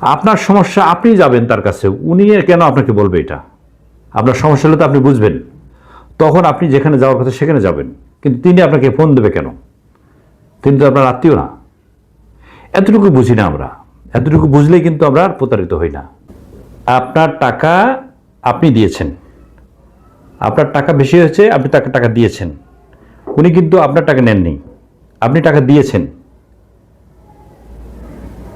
আপনার সমস্যা আপনি যাবেন তার কাছে, উনি কেন আপনাকে বলবে এটা? আপনার সমস্যা হলে তো আপনি বুঝবেন। তখন আপনি যেখানে যাওয়ার কথা সেখানে যাবেন। কিন্তু তিনি আপনাকে ফোন দেবে কেন? তিনি তো আপনার আত্মীয় না। এতটুকু বুঝি না আমরা। এতটুকু বুঝলেই কিন্তু আমরা আর প্রতারিত হই না। আপনার টাকা আপনি দিয়েছেন। আপনার টাকা বেশি হয়েছে, আপনি তাকে টাকা দিয়েছেন। উনি কিন্তু আপনার টাকা নেননি। আপনি টাকা দিয়েছেন।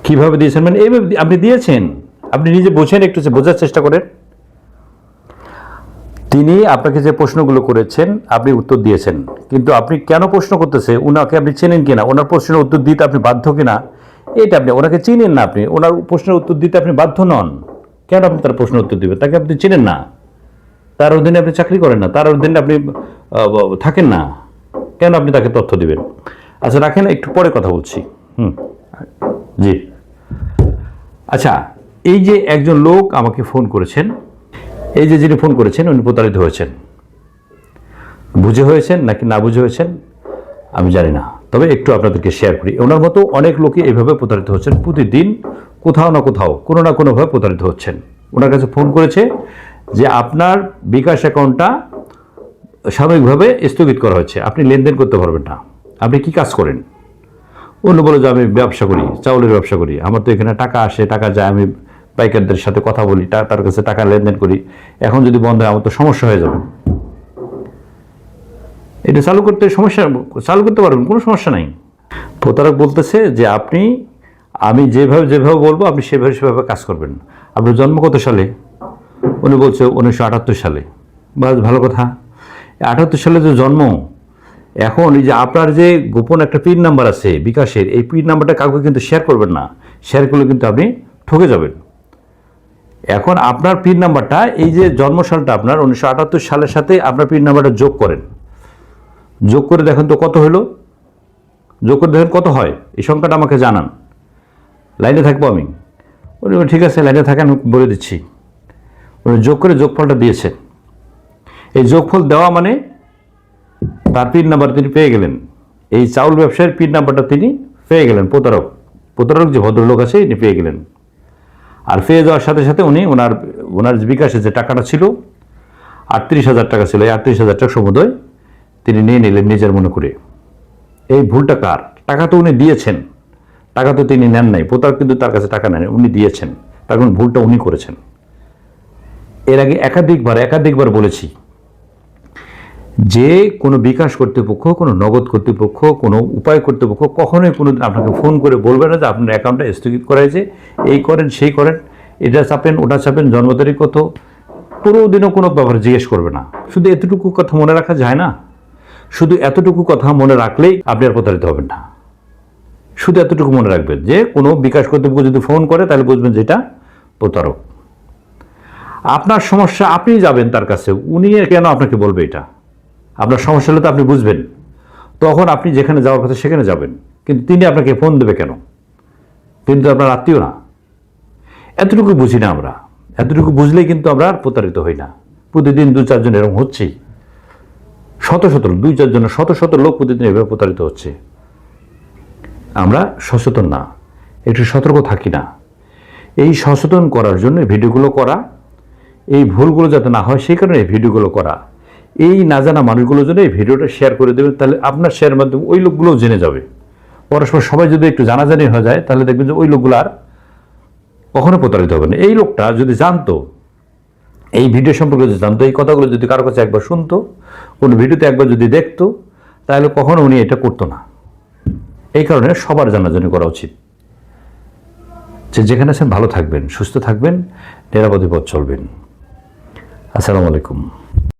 কীভাবে দিয়েছেন? মানে এইভাবে আপনি দিয়েছেন। আপনি নিজে বোঝেন একটু বোঝার চেষ্টা করেন। তিনি আপনাকে যে প্রশ্নগুলো করেছেন, আপনি উত্তর দিয়েছেন। কিন্তু আপনি কেন প্রশ্ন করতেছে? ওনাকে আপনি চেনেন কিনা? ওনার প্রশ্নের উত্তর দিতে আপনি বাধ্য কিনা? এটা আপনি ওনাকে চিনেন না আপনি। ওনার প্রশ্নের উত্তর দিতে আপনি বাধ্য নন। কেন আপনি তার প্রশ্নের উত্তর দিবেন? তাকে আপনি চেনেন না। তার অধীনে আপনি চাকরি করেন না। তার অধীনে আপনি থাকেন না। কেন আপনি তাকে তথ্য দিবেন? আচ্ছা রাখেন, একটু পরে কথা বলছি। হুম। জি। আচ্ছা এই যে একজন লোক আমাকে ফোন করেছেন, এই যে যিনি ফোন করেছেন, উনি প্রতারিত হয়েছেন। বুঝে হয়েছেন নাকি না বুঝে হয়েছেন, আমি জানি না। তবে একটু আপনাদেরকে শেয়ার করি। ওনার মতো অনেক লোকে এইভাবে প্রতারিত হচ্ছেন। প্রতিদিন কোথাও না কোথাও, কোনো না কোনোভাবে প্রতারিত হচ্ছেন। ওনার কাছে ফোন করেছে যে আপনার বিকাশ অ্যাকাউন্টটা সাময়িকভাবে স্থগিত করা হয়েছে। আপনি লেনদেন করতে পারবেন না। আপনি কি কাজ করেন? অন্য বলে যে আমি ব্যবসা করি, চাউলের ব্যবসা করি। আমার তো এখানে টাকা আসে, টাকা যায়, আমি পাইকারদের সাথে কথা বলি তার কাছে টাকা লেনদেন করি। এখন যদি বন্ধ হয়, আমার তো সমস্যা হয়ে যাবে। এটা চালু করতে সমস্যা, চালু করতে পারবেন, কোনো সমস্যা নাই। প্রতারক বলতেছে যে আপনি, আমি যেভাবে যেভাবে বলব, আপনি সেভাবে সেভাবে কাজ করবেন। আপনার জন্ম কত সালে? উনি বলছে উনিশশো আটাত্তর সালে। বাস, ভালো কথা। আটাত্তর সালে যে জন্ম এখন এই যে আপনার যে গোপন একটা পিন নাম্বার আছে বিকাশের, এই পিন নাম্বারটা কাউকে কিন্তু শেয়ার করবেন না। শেয়ার করলে কিন্তু আপনি ঠকে যাবেন। এখন আপনার পিন নাম্বারটা এই যে জন্ম সালটা আপনার, উনিশশো আটাত্তর সালের সাথে আপনার পিন নাম্বারটা যোগ করেন। যোগ করে দেখেন তো কত হলো? যোগ করে দেখেন কত হয়? এই সংখ্যাটা আমাকে জানান। লাইনে থাকব আমি। উনি ঠিক আছে, লাইনে থাকেন বলে দিচ্ছি। উনি যোগ করে যোগফলটা দিয়েছেন। এই যোগফল দেওয়া মানে তার পিন নাম্বার তিনি পেয়ে গেলেন। এই চাউল ব্যবসায়ের পিন নাম্বারটা তিনি পেয়ে গেলেন, প্রতারক। প্রতারক যে ভদ্রলোক আছে, তিনি পেয়ে গেলেন। আর পেয়ে যাওয়ার সাথে সাথে উনি ওনার ওনার বিকাশে যে টাকাটা ছিল, আটত্রিশ হাজার টাকা ছিল, এই আটত্রিশ হাজার টাকা সমুদয় তিনি নিয়ে নিলেন নিজের মনে করে। এই ভুলটা কার? টাকা তো উনি দিয়েছেন। টাকা তো তিনি নেন নাই। প্রতারক কিন্তু তার কাছে টাকা নেন উনি দিয়েছেন। তার কারণ ভুলটা উনি করেছেন। এর আগে একাধিকবার একাধিকবার বলেছি যে কোনো বিকাশ কর্তৃপক্ষ, কোনো নগদ কর্তৃপক্ষ, কোনো উপায় কর্তৃপক্ষ কখনোই কোনো আপনাকে ফোন করে বলবে না যে আপনার অ্যাকাউন্টটা স্থগিত করা হয়েছে, এই করেন, সেই করেন, এটা চাপেন ওটা চাপেন জন্ম তারিখ কত কোনো দিনও কোনো ব্যাপারে জিজ্ঞেস করবে না। শুধু এতটুকু কথা মনে রাখা যায় না? শুধু এতটুকু কথা মনে রাখলেই আপনি আর প্রতারিত হবেন না। শুধু এতটুকু মনে রাখবেন যে কোনো বিকাশ কর্তৃপক্ষ যদি ফোন করে তাহলে বুঝবেন যে এটা প্রতারক। আপনার সমস্যা, আপনি যাবেন তার কাছে, উনি কেন আপনাকে বলবে এটা? আপনার সমস্যা হলে তো আপনি বুঝবেন। তখন আপনি যেখানে যাওয়ার কথা সেখানে যাবেন। কিন্তু তিনি আপনাকে ফোন দেবে কেন? তিনি তো আপনার আত্মীয় না। এতটুকু বুঝি না আমরা। এতটুকু বুঝলেই কিন্তু আমরা আর প্রতারিত হই না। প্রতিদিন দু চারজন এরকম হচ্ছেই শত শত, দুই চারজন, শত শত লোক প্রতিদিন এভাবে প্রতারিত হচ্ছে। আমরা সচেতন না। একটু সতর্ক থাকি না। এই সচেতন করার জন্য ভিডিওগুলো করা, এই ভুলগুলো যাতে না হয়, সেই কারণে এই ভিডিওগুলো করা। এই না জানা মানুষগুলোর জন্য এই ভিডিওটা শেয়ার করে দেবেন, তাহলে আপনার শেয়ার মাধ্যমে ওই লোকগুলোও জেনে যাবে। পরস্পর সবাই যদি একটু জানাজানি হয়ে যায়, তাহলে দেখবেন যে ওই লোকগুলো আর কখনো প্রতারিত হবে না। এই লোকটা যদি জানতো, এই ভিডিও সম্পর্কে যদি জানতো, এই কথাগুলো যদি কারও কাছে একবার শুনতো, কোনো ভিডিওতে একবার যদি দেখতো, তাহলে কখনো উনি এটা করতো না। এই কারণে সবার জানাজানি করা উচিত। যে যেখানে আছেন ভালো থাকবেন, সুস্থ থাকবেন, নিরাপদে পথ চলবেন। আসসালামু আলাইকুম।